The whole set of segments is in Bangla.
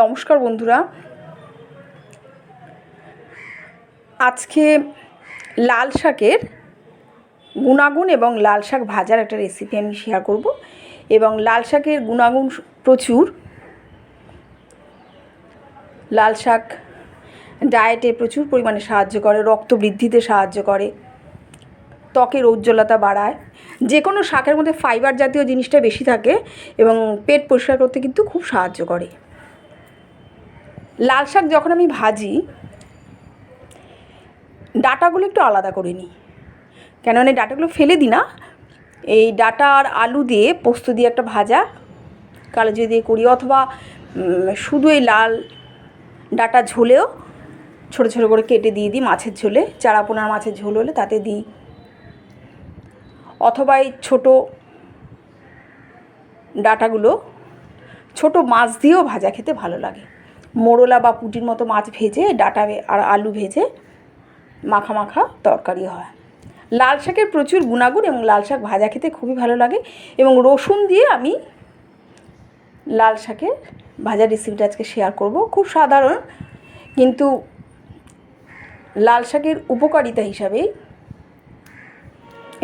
নমস্কার বন্ধুরা। আজকে লাল শাকের গুণাগুণ এবং লাল শাক ভাজার একটা রেসিপি আমি শেয়ার করব এবং লাল শাকের গুণাগুণ প্রচুর। লাল শাক ডায়েটে প্রচুর পরিমাণে সাহায্য করে, রক্ত বৃদ্ধিতে সাহায্য করে, ত্বকের উজ্জ্বলতা বাড়ায়। যে কোনো শাকের মধ্যে ফাইবার জাতীয় জিনিসটা বেশি থাকে এবং পেট পরিষ্কার করতে কিন্তু খুব সাহায্য করে। লাল শাক যখন আমি ভাজি, ডাটাগুলো একটু আলাদা করে নিই। কেননা এই ডাটাগুলো ফেলে দিই না। এই ডাটা আর আলু দিয়ে পোস্ত দিয়ে একটা ভাজা কালো জিরে দিয়ে করি, অথবা শুধু এই লাল ডাটা ঝোলেও ছোটো ছোটো করে কেটে দিয়ে দিই মাছের ঝোলে। চারাপোনার মাছের ঝোল হলে তাতে দিই। অথবা এই ছোটো ডাটাগুলো ছোট মাছ দিয়েও ভাজা খেতে ভালো লাগে। মোরলা বা পুটির মতো মাছ ভেজে, ডাটা আর আলু ভেজে মাখা মাখা তরকারি হয়। লাল শাকের প্রচুর গুণাগুণ এবং লাল শাক ভাজা খেতে খুবই ভালো লাগে এবং রসুন দিয়ে আমি লাল শাকের ভাজা রেসিপিটা আজকে শেয়ার করব। খুব সাধারণ, কিন্তু লাল শাকের উপকারিতা হিসাবেই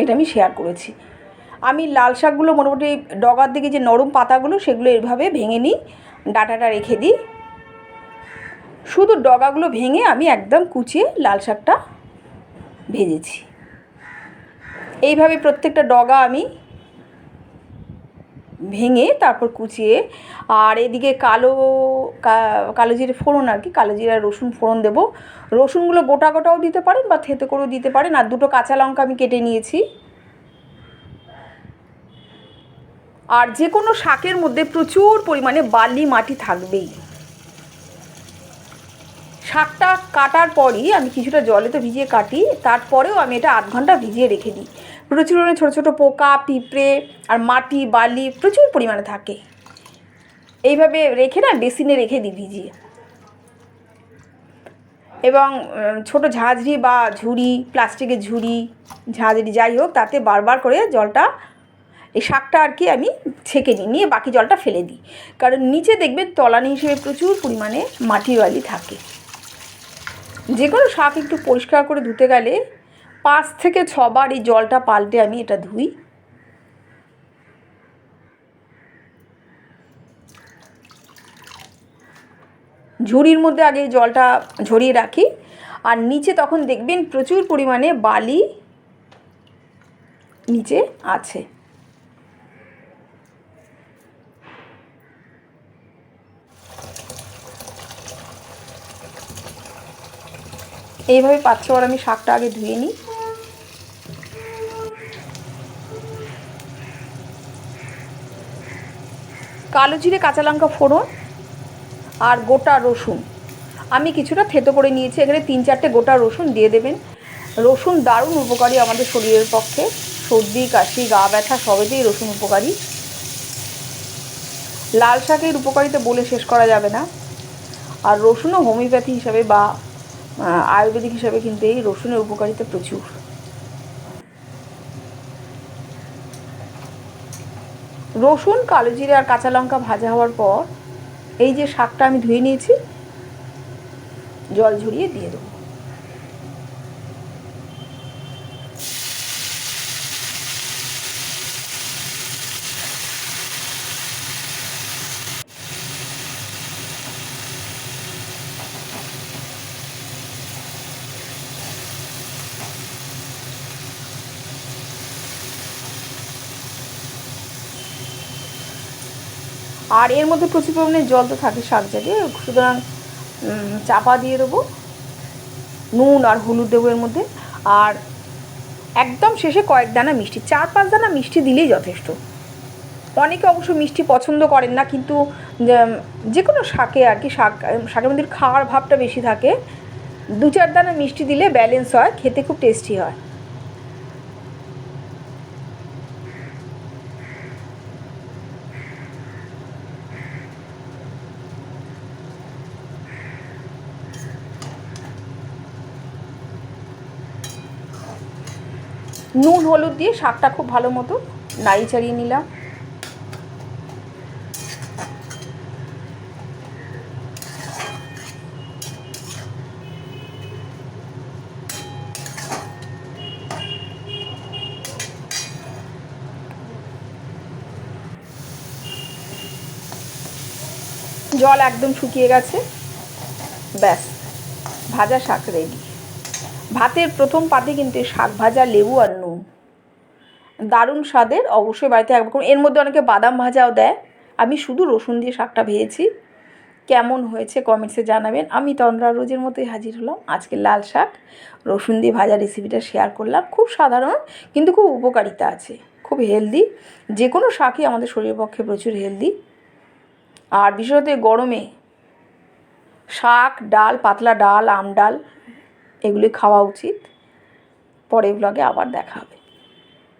এটা আমি শেয়ার করেছি। আমি লাল শাকগুলো মোটামুটি ডগার দিকে যে নরম পাতাগুলো, সেগুলো এভাবে ভেঙে নিই, ডাটাটা রেখে দিই। শুধু ডগাগুলো ভেঙে আমি একদম কুচিয়ে লাল শাকটা ভেজেছি। এইভাবে প্রত্যেকটা ডগা আমি ভেঙে তারপর কুচিয়ে আর এদিকে কালো কালো জিরে ফোড়ন আর কি, কালো জিরা রসুন ফোড়ন দেবো। রসুনগুলো গোটা গোটাও দিতে পারেন বা থেতে করেও দিতে পারেন। আর দুটো কাঁচা লঙ্কা আমি কেটে নিয়েছি। আর যে কোনো শাকের মধ্যে প্রচুর পরিমাণে বালি মাটি থাকবেই। শাকটা কাটার পরই আমি কিছুটা জলে তো ভিজিয়ে কাটি, তারপরেও আমি এটা আধ ঘণ্টা ভিজিয়ে রেখে দিই। প্রচুর পরিমাণে ছোটো ছোটো পোকা, পিঁপড়ে আর মাটি, বালি প্রচুর পরিমাণে থাকে। এইভাবে রেখে না বেসিনে রেখে দিই ভিজিয়ে। এবং ছোট ঝাঁঝরি বা ঝুড়ি, প্লাস্টিকের ঝুড়ি, ঝাঁঝরি যাই হোক, তাতে বারবার করে জলটা, এই শাকটা আর কি আমি ছেঁকে নিই, নিয়ে বাকি জলটা ফেলে দিই। কারণ নিচে দেখবেন তলানি হিসেবে প্রচুর পরিমাণে মাটি বালি থাকে। যে কোনো শাক একটু পরিষ্কার করে ধুতে গেলে পাঁচ থেকে ছবার এই জলটা পাল্টে আমি এটা ধুই। ঝুড়ির মধ্যে আগে জলটা ঝরিয়ে রাখি। আর নিচে তখন দেখবেন প্রচুর পরিমাণে বালি নিচে আছে। এইভাবে ছবার আমি শাকটা আগে ধুয়ে নিই। কালো জিরে, কাঁচা লঙ্কা ফোড়ন আর গোটা রসুন। আমি কিছুটা থেতো করে নিয়েছি, এখানে তিন চারটে গোটা রসুন দিয়ে দেবেন। রসুন দারুণ উপকারী আমাদের শরীরের পক্ষে। সর্দি, কাশি, গা ব্যথা সবেতেই রসুন উপকারী। লাল শাকের উপকারিতা বলে শেষ করা যাবে না। আর রসুনও হোমিওপ্যাথি হিসাবে বা আয়ুর্বেদিক হিসাবে কিন্তু এই রসুনের উপকারিতা প্রচুর। রসুন কালো জিরে আর কাঁচা লঙ্কা ভাজা হওয়ার পর এই যে শাকটা আমি ধুয়ে নিয়েছি, জল ঝরিয়ে দিয়ে দেবো। আর এর মধ্যে প্রচুর পরিমাণে জল তো থাকে শাক জাগে সুতরাং চাপা দিয়ে দেবো। নুন আর হলুদ দেবো এর মধ্যে। আর একদম শেষে কয়েক দানা মিষ্টি, চার পাঁচ দানা মিষ্টি দিলেই যথেষ্ট। অনেকে অবশ্য মিষ্টি পছন্দ করেন না, কিন্তু যে কোনো শাকে আর কি, শাক শাকের মধ্যে খাওয়ার ভাবটা বেশি থাকে। দু চার দানা মিষ্টি দিলে ব্যালেন্স হয়, খেতে খুব টেস্টি হয়। নুন, হলুদ দিয়ে শাকটা খুব ভালো মতো নাড়ি চাড়িয়ে নিলাম। জল একদম শুকিয়ে গেছে। ব্যাস, ভাজা শাক রেডি ভাতের প্রথম পাতে কিন্তু শাক ভাজা, লেবু আর নুন। দারুণ স্বাদের, অবশ্যই বাড়িতে একবার এর মধ্যে অনেকে বাদাম ভাজাও দেয়। আমি শুধু রসুন দিয়ে শাকটা ভেজেছি। কেমন হয়েছে কমেন্টসে জানাবেন। আমি তন্দ্রা রোজের মতোই হাজির হলাম। আজকে লাল শাক, রসুন দিয়ে ভাজা রেসিপিটা শেয়ার করলাম। খুব সাধারণ, কিন্তু খুব উপকারিতা আছে। খুব হেলদি যে কোনো শাকই আমাদের শরীরের পক্ষে প্রচুর হেলদি আর বিশেষত গরমে শাক, ডাল, পাতলা ডাল, আম ডাল এগুলি খাওয়া উচিত। পরের ব্লগে আবার দেখা হবে।